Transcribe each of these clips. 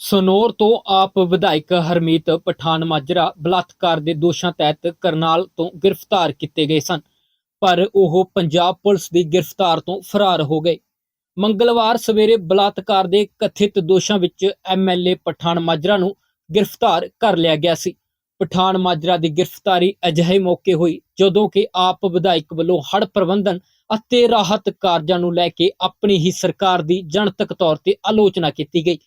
ਸਨੌਰ ਤੋਂ ਆਪ ਵਿਧਾਇਕ ਹਰਮੀਤ ਪਠਾਨ ਮਾਜਰਾ ਬਲਾਤਕਾਰ ਦੇ ਦੋਸ਼ਾਂ ਤਹਿਤ ਕਰਨਾਲ ਤੋਂ ਗ੍ਰਿਫਤਾਰ ਕੀਤੇ ਗਏ ਸਨ, ਪਰ ਉਹ ਪੰਜਾਬ ਪੁਲਿਸ ਦੀ ਗ੍ਰਿਫਤਾਰ ਤੋਂ ਫਰਾਰ ਹੋ ਗਏ। ਮੰਗਲਵਾਰ ਸਵੇਰੇ ਬਲਾਤਕਾਰ ਦੇ ਕਥਿਤ ਦੋਸ਼ਾਂ ਵਿੱਚ ਐਮਐਲਏ ਪਠਾਨ ਮਾਜਰਾ ਨੂੰ ਗ੍ਰਿਫਤਾਰ ਕਰ ਲਿਆ ਗਿਆ ਸੀ। ਪਠਾਨ ਮਾਜਰਾ ਦੀ ਗ੍ਰਿਫਤਾਰੀ ਅਜਿਹੇ ਮੌਕੇ ਹੋਈ ਜਦੋਂ ਕਿ ਆਪ ਵਿਧਾਇਕ ਵੱਲੋਂ ਹੜ ਪ੍ਰਬੰਧਨ ਅਤੇ ਰਾਹਤ ਕਾਰਜਾਂ ਨੂੰ ਲੈ ਕੇ ਆਪਣੀ ਹੀ ਸਰਕਾਰ ਦੀ ਜਨਤਕ ਤੌਰ ਤੇ ਆਲੋਚਨਾ ਕੀਤੀ ਗਈ।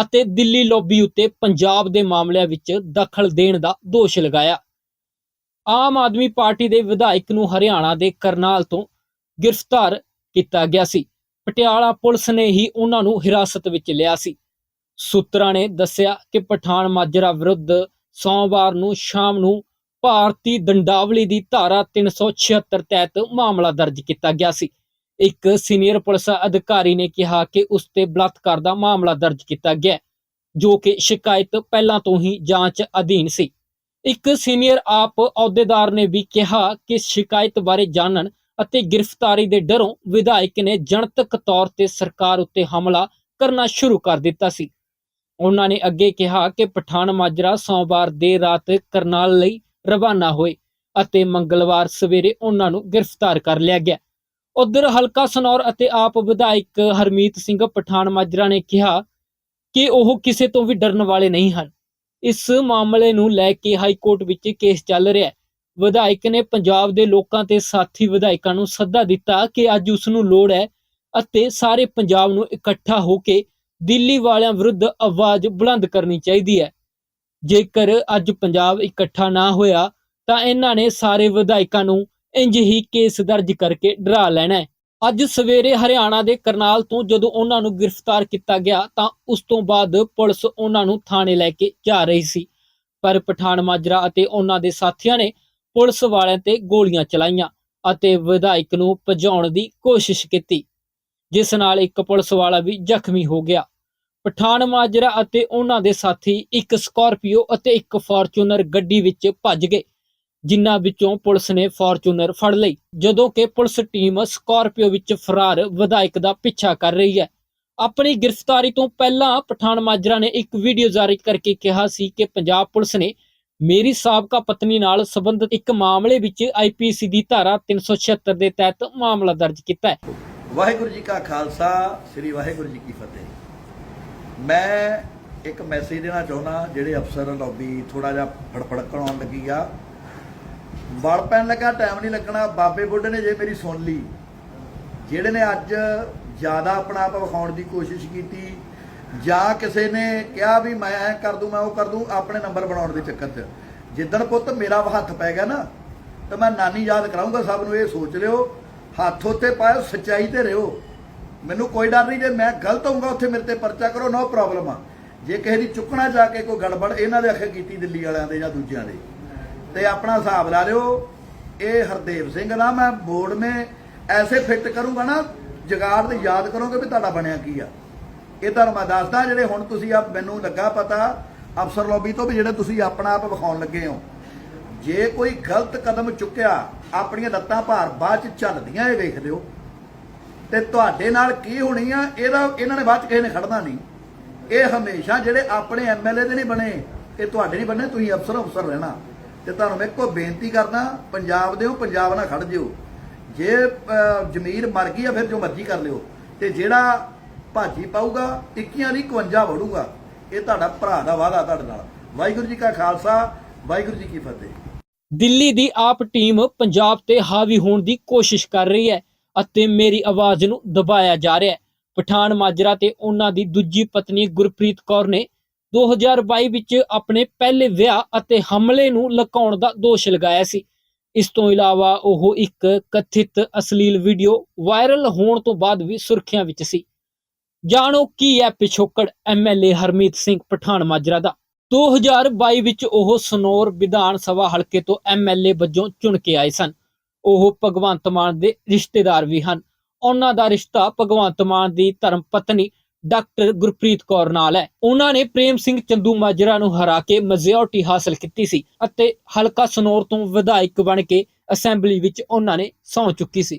ਅਤੇ ਦਿੱਲੀ ਲੌਬੀ ਉੱਤੇ ਪੰਜਾਬ ਦੇ ਮਾਮਲਿਆਂ ਵਿੱਚ ਦਖਲ ਦੇਣ ਦਾ ਦੋਸ਼ ਲਗਾਇਆ। ਆਮ ਆਦਮੀ ਪਾਰਟੀ ਦੇ ਵਿਧਾਇਕ ਨੂੰ ਹਰਿਆਣਾ ਦੇ ਕਰਨਾਲ ਤੋਂ ਗ੍ਰਿਫਤਾਰ ਕੀਤਾ ਗਿਆ ਸੀ। ਪਟਿਆਲਾ ਪੁਲਿਸ ਨੇ ਹੀ ਉਹਨਾਂ ਨੂੰ ਹਿਰਾਸਤ ਵਿੱਚ ਲਿਆ ਸੀ। ਸੂਤਰਾਂ ਨੇ ਦੱਸਿਆ ਕਿ ਪਠਾਨ ਮਾਜਰਾ ਵਿਰੁੱਧ ਸੋਮਵਾਰ ਨੂੰ ਸ਼ਾਮ ਨੂੰ ਭਾਰਤੀ ਦੰਡਾਵਲੀ ਦੀ ਧਾਰਾ 376 ਤਹਿਤ ਮਾਮਲਾ ਦਰਜ ਕੀਤਾ ਗਿਆ ਸੀ। ਇੱਕ ਸੀਨੀਅਰ ਪੁਲਿਸ ਅਧਿਕਾਰੀ ਨੇ ਕਿਹਾ ਕਿ ਉਸ ਤੇ ਬਲਾਤਕਾਰ ਦਾ ਮਾਮਲਾ ਦਰਜ ਕੀਤਾ ਗਿਆ ਜੋ ਕਿ ਸ਼ਿਕਾਇਤ ਪਹਿਲਾਂ ਤੋਂ ਹੀ ਜਾਂਚ ਅਧੀਨ ਸੀ। ਇੱਕ ਸੀਨੀਅਰ ਆਪ ਅਹੁਦੇਦਾਰ ਨੇ ਵੀ ਕਿਹਾ ਕਿ ਸ਼ਿਕਾਇਤ ਬਾਰੇ ਜਾਣਨ ਅਤੇ ਗ੍ਰਿਫਤਾਰੀ ਦੇ ਡਰੋਂ ਵਿਧਾਇਕ ਨੇ ਜਨਤਕ ਤੌਰ ਤੇ ਸਰਕਾਰ ਉੱਤੇ ਹਮਲਾ ਕਰਨਾ ਸ਼ੁਰੂ ਕਰ ਦਿੱਤਾ ਸੀ। ਉਹਨਾਂ ਨੇ ਅੱਗੇ ਕਿਹਾ ਕਿ ਪਠਾਨ ਮਾਜਰਾ ਸੋਮਵਾਰ ਦੇਰ ਰਾਤ ਕਰਨਾਲ ਲਈ ਰਵਾਨਾ ਹੋਏ ਅਤੇ ਮੰਗਲਵਾਰ ਸਵੇਰੇ ਉਹਨਾਂ ਨੂੰ ਗ੍ਰਿਫਤਾਰ ਕਰ ਲਿਆ ਗਿਆ। ਉਧਰ ਹਲਕਾ ਸਨੌਰ ਅਤੇ ਆਪ ਵਿਧਾਇਕ ਹਰਮੀਤ ਸਿੰਘ ਪਠਾਨ ਮਾਜਰਾ ਨੇ ਕਿਹਾ ਕਿ ਉਹ ਕਿਸੇ ਤੋਂ ਵੀ ਡਰਨ ਵਾਲੇ ਨਹੀਂ ਹਨ। ਇਸ ਮਾਮਲੇ ਨੂੰ ਲੈ ਕੇ ਹਾਈ ਕੋਰਟ ਵਿੱਚ ਕੇਸ ਚੱਲ ਰਿਹਾ ਹੈ। ਵਿਧਾਇਕ ਨੇ ਪੰਜਾਬ ਦੇ ਲੋਕਾਂ ਤੇ ਸਾਥੀ ਵਿਧਾਇਕਾਂ ਨੂੰ ਸੱਦਾ ਦਿੱਤਾ ਕਿ ਅੱਜ ਉਸ ਨੂੰ ਲੋੜ ਹੈ ਅਤੇ ਸਾਰੇ ਪੰਜਾਬ ਨੂੰ ਇਕੱਠਾ ਹੋ ਕੇ ਦਿੱਲੀ ਵਾਲਿਆਂ ਵਿਰੁੱਧ ਆਵਾਜ਼ ਬੁਲੰਦ ਕਰਨੀ ਚਾਹੀਦੀ ਹੈ। ਜੇਕਰ ਅੱਜ ਪੰਜਾਬ ਇਕੱਠਾ ਨਾ ਹੋਇਆ ਤਾਂ ਇਹਨਾਂ ਨੇ ਸਾਰੇ ਵਿਧਾਇਕਾਂ ਨੂੰ ਇੰਜ ਹੀ ਕੇਸ ਦਰਜ ਕਰਕੇ ਡਰਾ ਲੈਣਾ ਹੈ। ਅੱਜ ਸਵੇਰੇ ਹਰਿਆਣਾ ਦੇ ਕਰਨਾਲ ਤੋਂ ਜਦੋਂ ਉਹਨਾਂ ਨੂੰ ਗ੍ਰਿਫਤਾਰ ਕੀਤਾ ਗਿਆ, ਤਾਂ ਉਸ ਤੋਂ ਬਾਅਦ ਪੁਲਿਸ ਉਹਨਾਂ ਨੂੰ ਥਾਣੇ ਲੈ ਕੇ ਜਾ ਰਹੀ ਸੀ। ਪਰ ਪਠਾਨ ਮਾਜਰਾ ਅਤੇ ਉਹਨਾਂ ਦੇ ਸਾਥੀਆਂ ਨੇ ਪੁਲਿਸ ਵਾਲਿਆਂ ਤੇ ਗੋਲੀਆਂ ਚਲਾਈਆਂ ਅਤੇ ਵਿਧਾਇਕ ਨੂੰ ਭਜਾਉਣ ਦੀ ਕੋਸ਼ਿਸ਼ ਕੀਤੀ, ਜਿਸ ਨਾਲ ਇੱਕ ਪੁਲਿਸ ਵਾਲਾ ਵੀ ਜ਼ਖਮੀ ਹੋ ਗਿਆ। ਪਠਾਨ ਮਾਜਰਾ ਅਤੇ ਉਹਨਾਂ ਦੇ ਸਾਥੀ ਇੱਕ ਸਕਾਰਪੀਓ ਅਤੇ ਇੱਕ ਫਾਰਚੂਨਰ ਗੱਡੀ ਵਿੱਚ ਭੱਜ ਗਏ। ਜਿਨ੍ਹਾਂ ਵਿੱਚੋਂ ਪੁਲਿਸ ਨੇ ਫਾਰਚੂਨਰ ਫੜ ਲਈ, ਜਦੋਂ ਕਿ ਪੁਲਿਸ ਟੀਮ ਸਕਾਰਪੀਓ ਵਿੱਚ ਫਰਾਰ ਵਿਧਾਇਕ ਦਾ ਪਿੱਛਾ ਕਰ ਰਹੀ ਹੈ। ਆਪਣੀ ਗ੍ਰਿਫਤਾਰੀ ਤੋਂ ਪਹਿਲਾਂ ਪਠਾਨ ਮਾਜਰਾ ਨੇ ਇੱਕ ਵੀਡੀਓ ਜਾਰੀ ਕਰਕੇ ਕਿਹਾ ਸੀ ਕਿ ਪੰਜਾਬ ਪੁਲਿਸ ਨੇ ਮੇਰੀ ਸਾਬਕਾ ਪਤਨੀ ਨਾਲ ਸੰਬੰਧਿਤ ਇੱਕ ਮਾਮਲੇ ਵਿੱਚ ਆਈਪੀਸੀ ਦੀ ਧਾਰਾ 376 ਦੇ ਤਹਿਤ ਮਾਮਲਾ ਦਰਜ ਕੀਤਾ ਹੈ। ਵਾਹਿਗੁਰੂ ਜੀ ਕਾ ਖਾਲਸਾ, ਸ੍ਰੀ ਵਾਹਿਗੁਰੂ ਜੀ ਕੀ ਫਤਿਹ। ਮੈਂ ਇੱਕ ਮੈਸੇਜ ਦੇਣਾ ਚਾਹੁੰਦਾ, ਜਿਹੜੇ ਅਫਸਰ ਲੌਬੀ ਥੋੜਾ ਜਿਹਾ ਫੜਫੜਕਣ ਆਉਣ ਲੱਗੀ ਆ। ਵਲ ਪੈਣ ਲੱਗਾ ਟਾਈਮ ਨਹੀਂ ਲੱਗਣਾ। ਬਾਬੇ ਬੁੱਢੇ ਨੇ ਜੇ ਮੇਰੀ ਸੁਣ ਲਈ, ਜਿਹੜੇ ਨੇ ਅੱਜ ਜ਼ਿਆਦਾ ਆਪਣਾ ਆਪ ਵਿਖਾਉਣ ਦੀ ਕੋਸ਼ਿਸ਼ ਕੀਤੀ, ਜਾਂ ਕਿਸੇ ਨੇ ਕਿਹਾ ਵੀ ਮੈਂ ਐ ਕਰ ਦੂੰ, ਮੈਂ ਉਹ ਕਰ ਦੂੰ, ਆਪਣੇ ਨੰਬਰ ਬਣਾਉਣ ਦੇ ਚੱਕਰ 'ਚ। ਜਿੱਦਣ ਪੁੱਤ ਮੇਰਾ ਹੱਥ ਪੈ ਗਿਆ ਨਾ, ਤਾਂ ਮੈਂ ਨਾਨੀ ਯਾਦ ਕਰਾਉਂਗਾ ਸਭ ਨੂੰ ਇਹ ਸੋਚ ਲਿਓ, ਹੱਥ ਉੱਤੇ ਪਾਇਓ, ਸੱਚਾਈ ਤੇ ਰਿਓ। ਮੈਨੂੰ ਕੋਈ ਡਰ ਨਹੀਂ, ਜੇ ਮੈਂ ਗਲਤ ਹੋਊਗਾ, ਉੱਥੇ ਮੇਰੇ ਤੇ ਪਰਚਾ ਕਰੋ, ਨੋ ਪ੍ਰੋਬਲਮ ਆ। ਜੇ ਕਿਸੇ ਦੀ ਚੁੱਕਣਾ ਜਾ ਕੇ ਕੋਈ ਗੜਬੜ ਇਹਨਾਂ ਦੇ ਅੱਖੇ ਕੀਤੀ ਦਿੱਲੀ ਵਾਲਿਆਂ ਦੇ ਜਾਂ ਦੂਜਿਆਂ ਦੇ। ਤੇ ਆਪਣਾ ਹਿਸਾਬ ਲਾ ਲਿਓ, ਇਹ ਹਰਦੇਵ ਸਿੰਘ ਦਾ ਮੈਂ ਬੋਰਡ ਮੇ ਐਸੇ ਫਿੱਟ ਕਰੂੰਗਾ ਨਾ, ਜਗਾੜ ਤੇ ਯਾਦ ਕਰੋਗੇ ਵੀ ਤੁਹਾਡਾ ਬਣਿਆ ਕੀ ਆ। ਇਹ ਤੁਹਾਨੂੰ ਮੈਂ ਦੱਸਦਾ, ਜਿਹੜੇ ਹੁਣ ਤੁਸੀਂ ਆ ਮੈਨੂੰ ਲੱਗਾ ਪਤਾ, ਅਫਸਰ ਲੋਬੀ ਤੋਂ ਵੀ ਜਿਹੜੇ ਤੁਸੀਂ ਆਪਣਾ ਆਪ ਵਿਖਾਉਣ ਲੱਗੇ ਹੋ। ਜੇ ਕੋਈ ਗਲਤ ਕਦਮ ਚੁੱਕਿਆ, ਆਪਣੀਆਂ ਲੱਤਾਂ ਭਾਰ ਬਾਅਦ ਚ ਚੱਲਦੀਆਂ ਇਹ ਵੇਖ ਲਿਓ। ਤੇ ਤੁਹਾਡੇ ਨਾਲ ਕੀ ਹੋਣੀ ਆ, ਇਹਦਾ ਇਹਨਾਂ ਨੇ ਬਾਅਦ ਚ ਕਿਸੇ ਨੇ ਖੜਨਾ ਨਹੀਂ। ਇਹ ਹਮੇਸ਼ਾ ਜਿਹੜੇ ਆਪਣੇ ਐਮਐਲਏ ਦੇ ਨਹੀਂ ਬਣੇ, ਇਹ ਤੁਹਾਡੇ ਨਹੀਂ ਬਣੇ, ਤੁਸੀਂ ਅਫਸਰ ਅਫਸਰ ਰਹਿਣਾ। ਤੇ ਤੁਹਾਨੂੰ ਮੈਂ ਇੱਕੋ ਬੇਨਤੀ ਕਰਦਾ, ਪੰਜਾਬ ਦੇ ਹੋ ਪੰਜਾਬ ਨਾਲ ਖੜ ਜਿਓ। ਜੇ ਜ਼ਮੀਰ ਮਰ ਗਈ ਆ, ਫਿਰ ਜੋ ਮਰਜ਼ੀ ਕਰ ਲਿਓ। ਤੇ ਜਿਹੜਾ ਭਾਜੀ ਪਾਊਗਾ ਟਿੱਕੀਆਂ ਦੀ 51 ਵੜੂਗਾ। ਇਹ ਤੁਹਾਡਾ ਭਰਾ ਦਾ ਵਾਅਦਾ ਤੁਹਾਡੇ ਨਾਲ। ਵਾਹਿਗੁਰੂ ਜੀ ਕਾ ਖਾਲਸਾ, ਵਾਹਿਗੁਰੂ ਜੀ ਕੀ ਫਤਿਹ। ਦਿੱਲੀ ਦੀ ਆਪ ਟੀਮ ਪੰਜਾਬ ਤੇ ਹਾਵੀ ਹੋਣ ਦੀ ਕੋਸ਼ਿਸ਼ ਕਰ ਰਹੀ ਹੈ ਅਤੇ ਮੇਰੀ ਆਵਾਜ਼ ਨੂੰ ਦਬਾਇਆ ਜਾ ਰਿਹਾ ਹੈ। ਪਠਾਨ ਮਾਜਰਾ ਤੇ ਉਹਨਾਂ ਦੀ ਦੂਜੀ ਪਤਨੀ ਗੁਰਪ੍ਰੀਤ ਕੌਰ ਨੇ 2022 ਵਿੱਚ ਆਪਣੇ ਪਹਿਲੇ ਵਿਆਹ ਅਤੇ ਹਮਲੇ ਨੂੰ ਲੁਕਾਉਣ ਦਾ ਦੋਸ਼ ਲਗਾਇਆ ਸੀ। ਇਸ ਤੋਂ ਇਲਾਵਾ ਉਹ ਇੱਕ ਕਥਿਤ ਅਸ਼ਲੀਲ ਵੀਡੀਓ ਵਾਇਰਲ ਹੋਣ ਤੋਂ ਬਾਅਦ ਵੀ ਸੁਰਖੀਆਂ ਵਿੱਚ ਸੀ। ਜਾਣੋ ਕੀ ਹੈ ਪਿਛੋਕੜ ਐਮਐਲਏ ਹਰਮੀਤ ਸਿੰਘ ਪਠਾਨ ਮਾਜਰਾ ਦਾ। 2022 ਵਿੱਚ ਉਹ ਸਨੌਰ ਵਿਧਾਨ ਸਭਾ ਹਲਕੇ ਤੋਂ ਐਮਐਲਏ ਵਜੋਂ ਚੁਣ ਕੇ ਆਏ ਸਨ। ਉਹ ਭਗਵੰਤ ਮਾਨ ਦੇ ਰਿਸ਼ਤੇਦਾਰ ਵੀ ਹਨ। ਉਹਨਾਂ ਦਾ ਰਿਸ਼ਤਾ ਭਗਵੰਤ ਮਾਨ ਦੀ ਧਰਮ ਪਤਨੀ ਡਾਕਟਰ ਗੁਰਪ੍ਰੀਤ ਕੌਰ ਨਾਲ ਹੈ। ਉਹਨਾਂ ਨੇ ਪ੍ਰੇਮ ਸਿੰਘ ਚੰਦੂ ਮਾਜਰਾ ਨੂੰ ਹਰਾ ਕੇ ਮੈਜੋਰਟੀ ਹਾਸਲ ਕੀਤੀ ਸੀ ਅਤੇ ਹਲਕਾ ਸਨੌਰ ਤੋਂ ਵਿਧਾਇਕ ਬਣ ਕੇ ਅਸੈਂਬਲੀ ਵਿੱਚ ਉਹਨਾਂ ਨੇ ਸੌਂ ਚੁੱਕੀ ਸੀ।